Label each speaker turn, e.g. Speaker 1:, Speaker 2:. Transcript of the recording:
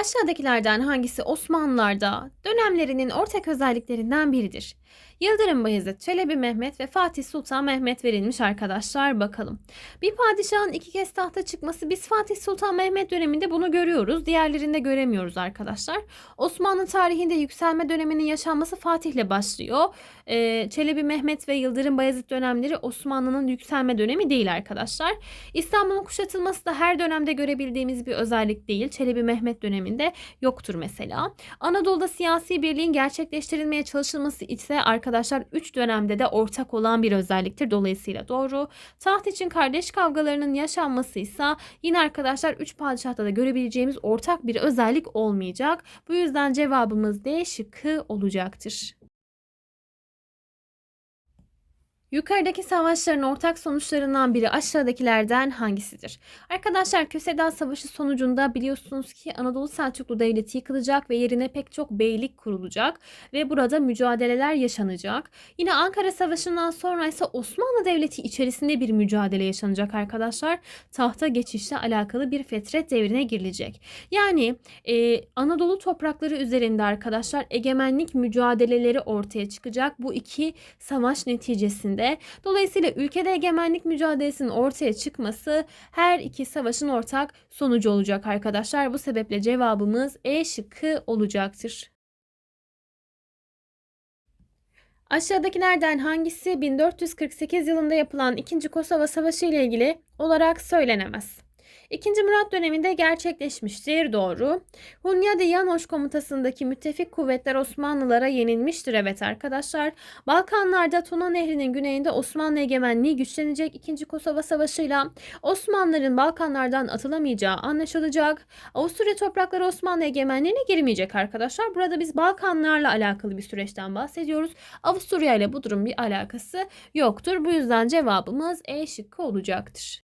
Speaker 1: Aşağıdakilerden hangisi Osmanlılar'da dönemlerinin ortak özelliklerinden biridir? Yıldırım Bayezid, Çelebi Mehmet ve Fatih Sultan Mehmet verilmiş arkadaşlar bakalım. Bir padişahın iki kez tahta çıkması biz Fatih Sultan Mehmet döneminde bunu görüyoruz. Diğerlerinde göremiyoruz arkadaşlar. Osmanlı tarihinde yükselme döneminin yaşanması Fatih'le başlıyor. Ee, Çelebi Mehmet ve Yıldırım Bayezid dönemleri Osmanlı'nın yükselme dönemi değil arkadaşlar. İstanbul'un kuşatılması da her dönemde görebildiğimiz bir özellik değil. Çelebi Mehmet döneminde yoktur mesela. Anadolu'da siyasi birliğin gerçekleştirilmeye çalışılması ise arkadaşlar 3 dönemde de ortak olan bir özelliktir. Dolayısıyla doğru. Taht için kardeş kavgalarının yaşanması ise yine arkadaşlar 3 padişahta da görebileceğimiz ortak bir özellik olmayacak. Bu yüzden cevabımız D şıkkı olacaktır. Yukarıdaki savaşların ortak sonuçlarından biri aşağıdakilerden hangisidir? Arkadaşlar Köseda Savaşı sonucunda biliyorsunuz ki Anadolu Selçuklu Devleti yıkılacak ve yerine pek çok beylik kurulacak ve burada mücadeleler yaşanacak. Yine Ankara Savaşı'ndan sonra ise Osmanlı Devleti içerisinde bir mücadele yaşanacak arkadaşlar. Tahta geçişle alakalı bir fetret devrine girilecek. Yani e, Anadolu toprakları üzerinde arkadaşlar egemenlik mücadeleleri ortaya çıkacak bu iki savaş neticesinde. Dolayısıyla ülkede egemenlik mücadelesinin ortaya çıkması her iki savaşın ortak sonucu olacak arkadaşlar. Bu sebeple cevabımız E şıkkı olacaktır. Aşağıdakilerden hangisi 1448 yılında yapılan 2. Kosova Savaşı ile ilgili olarak söylenemez? İkinci Murat döneminde gerçekleşmiştir. Doğru. Hunyadi Yanoş komutasındaki müttefik kuvvetler Osmanlılara yenilmiştir. Evet arkadaşlar. Balkanlarda Tuna Nehri'nin güneyinde Osmanlı egemenliği güçlenecek. İkinci Kosova Savaşı'yla Osmanlıların Balkanlardan atılamayacağı anlaşılacak. Avusturya toprakları Osmanlı egemenliğine girmeyecek arkadaşlar. Burada biz Balkanlarla alakalı bir süreçten bahsediyoruz. Avusturya ile bu durum bir alakası yoktur. Bu yüzden cevabımız E şıkkı olacaktır.